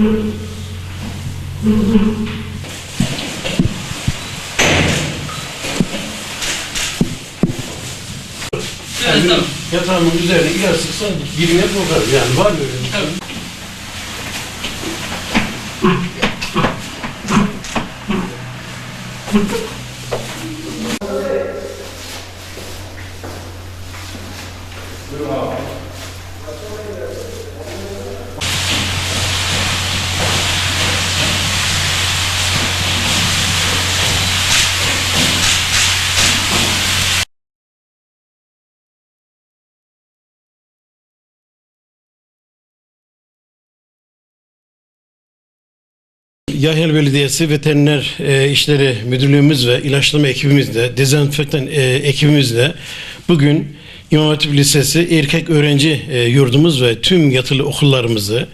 Evet, tamam. Yatağımın üzerine ilaç sıksan birine kokar. Yani var böyle bir şey. Tabii. Yahyel Belediyesi Veteriner e, İşleri Müdürlüğümüz ve ilaçlama ekibimizle, dezenfektan e, ekibimizle bugün İmam Hatip Lisesi erkek öğrenci e, yurdumuz ve tüm yatılı okullarımızı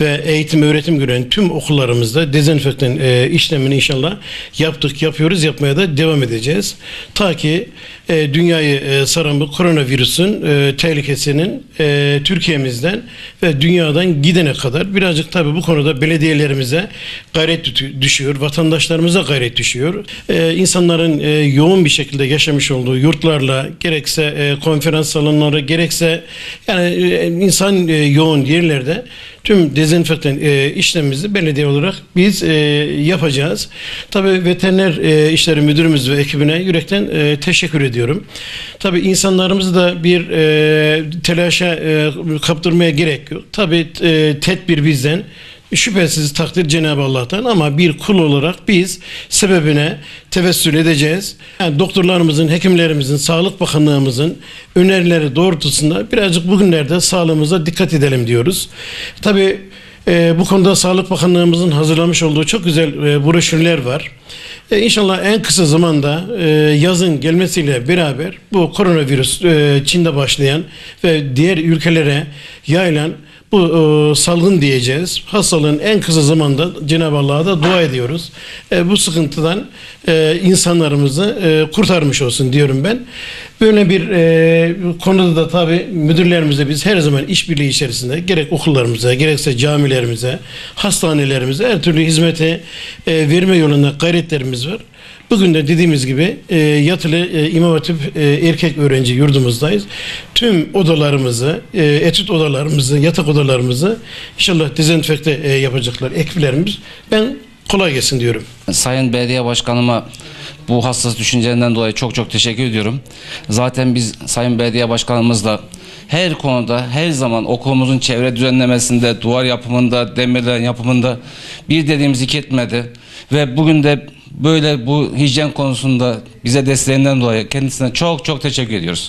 ve eğitim öğretim gören tüm okullarımızda dezenfektan e, işlemini inşallah yaptık, yapıyoruz, yapmaya da devam edeceğiz. Ta ki e, dünyayı e, saran bu koronavirüsün e, tehlikesinin e, Türkiye'mizden ve dünyadan gidene kadar birazcık tabii bu konuda belediyelerimize gayret dü- düşüyor, vatandaşlarımıza gayret düşüyor. E, insanların e, yoğun bir şekilde yaşamış olduğu yurtlarla gerekse e, konferans salonları gerekse yani e, insan e, yoğun yerlerde tüm dezenfektan e, işlemimizi belediye olarak biz e, yapacağız. Tabii veteriner e, işleri müdürümüz ve ekibine yürekten e, teşekkür ediyorum. Tabii insanlarımızı da bir e, telaşa e, kaptırmaya gerek yok. Tabii e, tedbir bizden. Şüphesiz takdir Cenab-ı Allah'tan ama bir kul olarak biz sebebine tevessül edeceğiz. Yani doktorlarımızın, hekimlerimizin, Sağlık Bakanlığımızın önerileri doğrultusunda birazcık bugünlerde sağlığımıza dikkat edelim diyoruz. Tabii e, bu konuda Sağlık Bakanlığımızın hazırlamış olduğu çok güzel e, broşürler var. E, inşallah en kısa zamanda e, yazın gelmesiyle beraber bu koronavirüs e, Çin'de başlayan ve diğer ülkelere yayılan bu e, salgın diyeceğiz. Hastalığın en kısa zamanda Cenab-ı Allah'a da dua ediyoruz. E, bu sıkıntıdan e, insanlarımızı e, kurtarmış olsun diyorum ben. Böyle bir e, konuda da tabii müdürlerimize biz her zaman işbirliği içerisinde gerek okullarımıza gerekse camilerimize, hastanelerimize her türlü hizmeti e, verme yolunda gayretlerimiz var. Bugün de dediğimiz gibi e, yatılı e, İmam Hatip e, erkek öğrenci yurdumuzdayız. Tüm odalarımızı, e, etüt odalarımızı, yatak odalarımızı inşallah dezenfekte e, yapacaklar ekiplerimiz. Ben kolay gelsin diyorum. Sayın Belediye Başkanıma bu hassas düşüncelerinden dolayı çok çok teşekkür ediyorum. Zaten biz Sayın Belediye Başkanımızla her konuda her zaman okulumuzun çevre düzenlemesinde, duvar yapımında, demirlerin yapımında bir dediğimiz iki etmedi. Ve bugün de böyle bu hijyen konusunda bize desteğinden dolayı kendisine çok çok teşekkür ediyoruz.